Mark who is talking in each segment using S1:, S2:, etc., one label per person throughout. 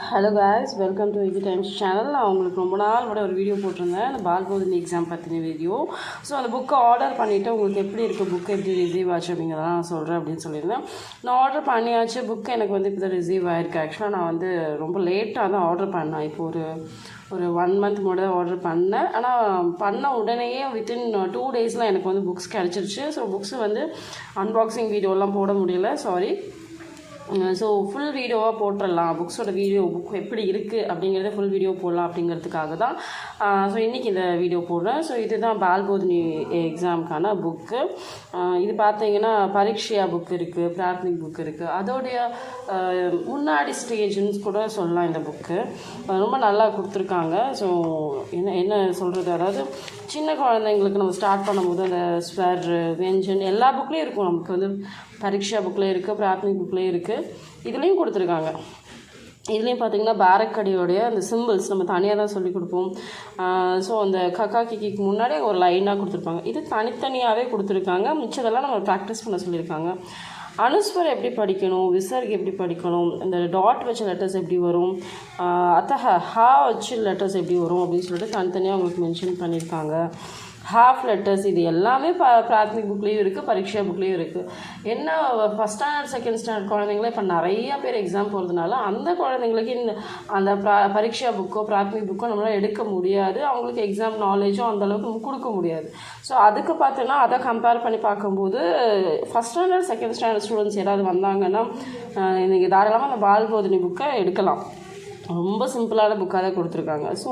S1: Hello guys welcome to Viji times channel நான் உங்களுக்கு ரொம்ப நாள் கூட ஒரு வீடியோ போட்டிருந்தேன். அந்த பால்போதினி எக்ஸாம் பற்றின வீடியோ ஸோ அந்த புக்கை ஆர்டர் பண்ணிவிட்டு உங்களுக்கு எப்படி இருக்குது புக்கு எப்படி ரிசீவ் ஆச்சு அப்படிங்கிறத நான் சொல்கிறேன் அப்படின்னு சொல்லியிருந்தேன். நான் ஆர்டர் பண்ணியாச்சு. புக்கு எனக்கு வந்து இப்போ தான் ரிசீவ் ஆயிருக்கு. ஆக்சுவலாக நான் வந்து ரொம்ப லேட்டாக தான் ஆர்டர் பண்ணேன். இப்போ ஒரு ஒரு ஒன் மந்த் முன்னாடி ஆர்டர் பண்ணேன். ஆனால் பண்ண உடனேயே வித்தின் டூ டேஸில் எனக்கு வந்து புக்ஸ் கிடச்சிருச்சு. ஸோ புக்ஸ் வந்து அன்பாக்சிங் வீடியோலாம் போட முடியல. சாரி ஸோ ஃபுல் வீடியோவாக போட்டுடலாம் புக்ஸோட வீடியோ புக் எப்படி இருக்குது அப்படிங்கிறத ஃபுல் வீடியோ போடலாம் அப்படிங்கிறதுக்காக தான் ஸோ இன்றைக்கி இந்த வீடியோ போடுறேன். ஸோ இதுதான் பால்போதினி எக்ஸாமுக்கான புக்கு இது பார்த்தீங்கன்னா பரீட்சையா புக் இருக்குது பிராத்மிக் புக் இருக்குது அதோடைய முன்னாடி ஸ்டேஜ்னு கூட சொல்லலாம் இந்த புக்கு ரொம்ப நல்லா கொடுத்துருக்காங்க. ஸோ என்ன என்ன சொல்கிறது அதாவது சின்ன குழந்தைங்களுக்கு நம்ம ஸ்டார்ட் பண்ணும்போது அந்த ஸ்வர் வெஞ்சன் எல்லா புக்லேயும் இருக்கும். நமக்கு வந்து பரீட்சா புக்லேயும் இருக்குது பிராத்மிக் புக்லேயும் இருக்குது இதுலேயும் கொடுத்துருக்காங்க. இதுலேயும் பார்த்தீங்கன்னா பேரக்கடியோடைய அந்த சிம்பிள்ஸ் நம்ம தனியாக தான் சொல்லி கொடுப்போம். ஸோ அந்த கக்கா கிக்கிக்கு முன்னாடி ஒரு லைனாக கொடுத்துருப்பாங்க. இது தனித்தனியாகவே கொடுத்துருக்காங்க. மிச்சதெல்லாம் நம்ம ப்ராக்டிஸ் பண்ண சொல்லியிருக்காங்க. அனுஸ்வர் எப்படி படிக்கணும்? விசர்க் எப்படி படிக்கணும்? இந்த டாட் வச்ச லெட்டர்ஸ் எப்படி வரும்? அத்தஹ ஹா வச்சு லெட்டர்ஸ் எப்படி வரும்? அப்படின்னு சொல்லிட்டு தனித்தனியாக உங்களுக்கு மென்ஷன் பண்ணியிருக்காங்க. ஹாஃப் லெட்டர்ஸ் இது எல்லாமே ப பிராத்மிக் புக்லேயும் இருக்குது பரீட்சா புக்லேயும் இருக்குது என்ன ஃபஸ்ட் ஸ்டாண்டர்ட் செகண்ட் ஸ்டாண்டர்ட் குழந்தைங்களே இப்போ நிறைய பேர் எக்ஸாம் போகிறதுனால அந்த குழந்தைங்களுக்கு இந்த அந்த ப்ரா பரீட்சா புக்கோ பிராத்மிக் புக்கோ நம்மளால் எடுக்க முடியாது. அவங்களுக்கு எக்ஸாம் நாலேஜும் அந்தளவுக்கு கொடுக்க முடியாது. ஸோ அதுக்கு பார்த்தோன்னா அதை கம்பேர் பண்ணி பார்க்கும்போது first standard second standard students யாராவது வந்தாங்கன்னா இன்றைக்கி தாராளமாக அந்த பால்போதினி புக்கை எடுக்கலாம். ரொம்ப சிம்பிளான புக்காக தான் கொடுத்துருக்காங்க. ஸோ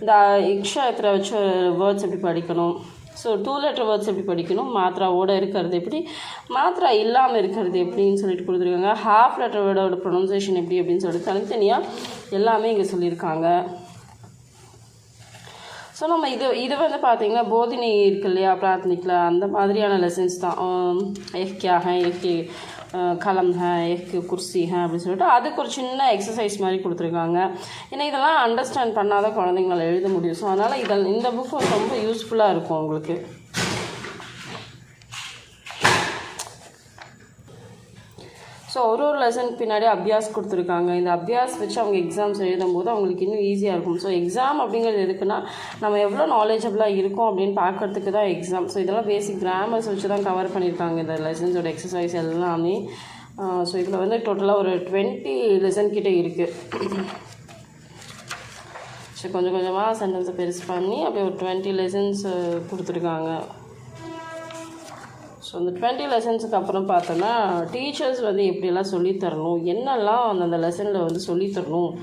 S1: இந்த எக்ஸ்ட்ரா இக்ஷாயத்தில் வச்சு வேர்ட்ஸ் எப்படி படிக்கணும்? ஸோ டூ லெட்டர் வேர்ட்ஸ் எப்படி படிக்கணும்? மாத்திராவோட இருக்கிறது எப்படி? மாத்திரா இல்லாமல் இருக்கிறது எப்படின்னு சொல்லிட்டு கொடுத்துருக்காங்க. ஹாஃப் லெட்டர் வேர்டோட ப்ரொனன்சியேஷன் எப்படி அப்படின்னு சொல்லிட்டு தனித்தனியாக எல்லாமே இங்கே சொல்லியிருக்காங்க. ஸோ நம்ம இது இது வந்து பார்த்திங்கன்னா போதினி இருக்கு இல்லையா பிரார்த்தனைக்கில் அந்த மாதிரியான லெசன்ஸ் தான். எஃப் எஃப்கே கலம் எஃகு குர்சி அப்படின்னு சொல்லிட்டு அதுக்கு ஒரு சின்ன எக்ஸசைஸ் மாதிரி கொடுத்துருக்காங்க. ஏன்னா இதெல்லாம் அண்டர்ஸ்டாண்ட் பண்ணாத குழந்தைங்களால எழுத முடியும். ஸோ அதனால் இதில் இந்த புக் ரொம்ப யூஸ்ஃபுல்லாக இருக்கும் உங்களுக்கு. ஸோ ஒரு ஒரு லெசன் பின்னாடி அபியாஸ் கொடுத்துருக்காங்க. இந்த அபியாஸ் வச்சு அவங்க எக்ஸாம்ஸ் எழுதும்போது அவங்களுக்கு இன்னும் ஈஸியாக இருக்கும். ஸோ எக்ஸாம் அப்படிங்கிறது எதுக்குன்னா நம்ம எவ்வளோ நாலேஜபிளாக இருக்கும் அப்படின்னு பார்க்கறதுக்கு தான் எக்ஸாம் ஸோ இதெல்லாம் பேசிக் கிராமர்ஸ் வச்சு தான் கவர் பண்ணியிருக்காங்க இந்த லெசன்ஸோட எக்ஸசைஸ் எல்லாமே. ஸோ இதில் வந்து டோட்டலாக ஒரு டுவெண்ட்டி லெசன் கிட்டே இருக்குது ஸோ கொஞ்சம் கொஞ்சமாக சென்டென்ஸை பெருசு பண்ணி அப்படியே ஒரு டுவெண்ட்டி லெசன்ஸ் கொடுத்துருக்காங்க. ஸோ அந்த டுவெண்ட்டி லெசன்ஸுக்கு அப்புறம் பார்த்தோன்னா டீச்சர்ஸ் வந்து எப்படியெல்லாம் சொல்லித் தரணும் என்னெல்லாம் அந்தந்த லெசனில் வந்து சொல்லித் தரணும்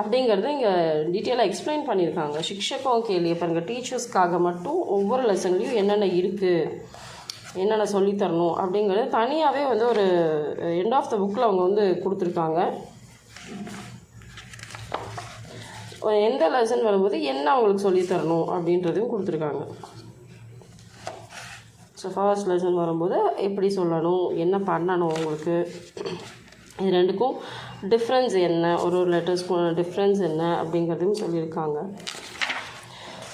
S1: அப்படிங்கிறத இங்கே டீட்டெயிலாக எக்ஸ்பிளைன் பண்ணியிருக்காங்க. சிக்ஷகம் கேள்வி. பாருங்க டீச்சர்ஸ்க்காக மட்டும் ஒவ்வொரு லெசன்லேயும் என்னென்ன இருக்குது என்னென்ன சொல்லித் தரணும் அப்படிங்கிறது தனியாகவே வந்து ஒரு எண்ட் ஆஃப் த புக்கில் அவங்க வந்து கொடுத்துருக்காங்க. எந்த லெசன் வரும்போது என்ன அவங்களுக்கு சொல்லித் தரணும் அப்படின்றதையும் கொடுத்துருக்காங்க. ஃபர்ஸ்ட் லெசன் வரும்போது எப்படி சொல்லணும் என்ன பண்ணணும் உங்களுக்கு? இது ரெண்டுக்கும் டிஃப்ரென்ஸ் என்ன? ஒரு ஒரு லெட்டர்ஸ்க்கும் டிஃப்ரென்ஸ் என்ன? அப்படிங்கிறதையும் சொல்லியிருக்காங்க.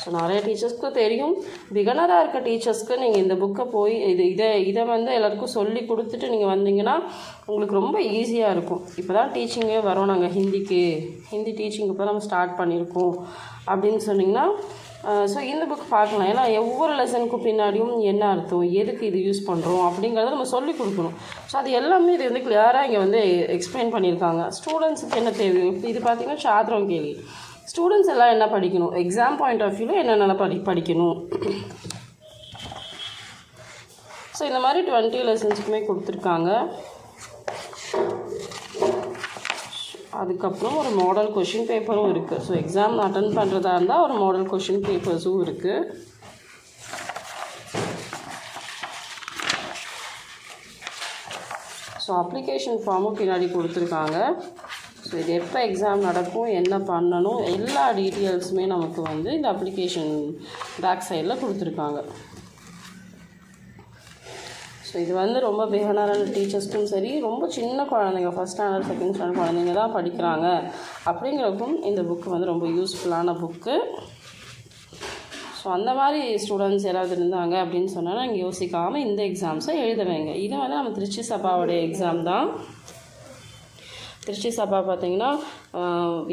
S1: ஸோ நிறைய டீச்சர்ஸ்க்கு தெரியும். பிகனராக இருக்க டீச்சர்ஸ்க்கு நீங்கள் இந்த புக்கை போய் இது இதை இதை வந்து எல்லாருக்கும் சொல்லி கொடுத்துட்டு நீங்கள் வந்தீங்கன்னா உங்களுக்கு ரொம்ப ஈஸியாக இருக்கும். இப்போ தான் டீச்சிங்கே வரோம். நாங்கள் ஹிந்திக்கு ஹிந்தி டீச்சிங் இப்போ நம்ம ஸ்டார்ட் பண்ணியிருக்கோம் அப்படின்னு சொன்னிங்கன்னா ஸோ இந்த புக் பார்க்கலாம். ஏன்னா ஒவ்வொரு லெசனுக்கும் பின்னாடியும் என்ன அர்த்தம்? எதுக்கு இது யூஸ் பண்ணுறோம் அப்படிங்கிறத நம்ம சொல்லி கொடுக்கணும். ஸோ அது எல்லாமே இது வந்து கிளியராக இங்கே வந்து எக்ஸ்பிளைன் பண்ணியிருக்காங்க ஸ்டூடெண்ட்ஸுக்கு என்ன தேவை? இது பார்த்திங்கன்னா சாத்திரம் கேள்வி. ஸ்டூடெண்ட்ஸ் எல்லாம் என்ன படிக்கணும்? எக்ஸாம் பாயிண்ட் ஆஃப் வியூவில் என்னென்ன படி படிக்கணும்? ஸோ இந்த மாதிரி டுவெண்ட்டி லெசன்ஸுக்குமே கொடுத்துருக்காங்க. அதுக்கப்புறம் ஒரு மாடல் கொஷின் பேப்பரும் இருக்குது ஸோ எக்ஸாம் அட்டன் பண்ணுறதா இருந்தால் ஒரு மாடல் கொஷின் பேப்பர்ஸும் இருக்குது ஸோ அப்ளிகேஷன் ஃபார்மும் பின்னாடி கொடுத்துருக்காங்க. ஸோ இது எப்போ எக்ஸாம் நடக்கும் என்ன பண்ணணும் எல்லா டீட்டெயில்ஸுமே நமக்கு வந்து இந்த அப்ளிகேஷன் பேக் சைடில் கொடுத்துருக்காங்க. ஸோ இது வந்து ரொம்ப பிகினரான டீச்சர்ஸ்க்கும் சரி ரொம்ப சின்ன குழந்தைங்க ஃபஸ்ட் ஸ்டாண்டர்ட் செகண்ட் ஸ்டாண்டர்ட் குழந்தைங்க தான் படிக்கிறாங்க. அப்படிங்கிறப்பவும் இந்த புக்கு வந்து ரொம்ப யூஸ்ஃபுல்லான புக்கு ஸோ அந்த மாதிரி ஸ்டூடெண்ட்ஸ் யாராவது இருந்தாங்க அப்படின்னு சொன்னால் நாங்கள் யோசிக்காமல் இந்த எக்ஸாம்ஸை எழுத வைங்க இது வந்து நம்ம திருச்சி சபாவோடைய எக்ஸாம் தான். திருச்சி சபா பார்த்தீங்கன்னா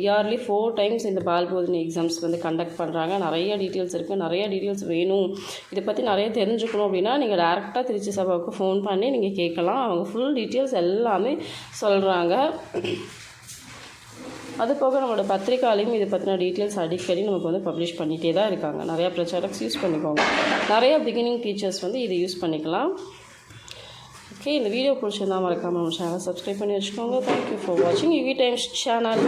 S1: இயர்லி ஃபோர் டைம்ஸ் இந்த பால் போதினி எக்ஸாம்ஸ் வந்து கண்டக்ட் பண்ணுறாங்க நிறைய டீட்டெயில்ஸ் இருக்குது நிறைய டீட்டெயில்ஸ் வேணும். இதை பற்றி நிறைய தெரிஞ்சுக்கணும் அப்படின்னா நீங்கள் டேரெக்டாக திருச்சி சபாவுக்கு ஃபோன் பண்ணி நீங்கள் கேட்கலாம். அவங்க ஃபுல் டீட்டெயில்ஸ் எல்லாமே சொல்கிறாங்க அது போக நம்மளோட பத்திரிக்காலையும் இதை பற்றின டீட்டெயில்ஸ் அடிக்கடி நமக்கு வந்து பப்ளிஷ் பண்ணிகிட்டே தான் இருக்காங்க. நிறையா பிரச்சாரக்ஸ் யூஸ் பண்ணிக்கோங்க. நிறையா பிகினிங் டீச்சர்ஸ் வந்து இதை யூஸ் பண்ணிக்கலாம். ஓகே இந்த வீடியோ பிடிச்சிருந்தா மறக்காமல் நம்ம சேனலை சப்ஸ்கிரைப் பண்ணி வச்சுக்கோங்க. தேங்க்யூ ஃபார் வாட்சிங் யூவி டைம்ஸ் சேனல்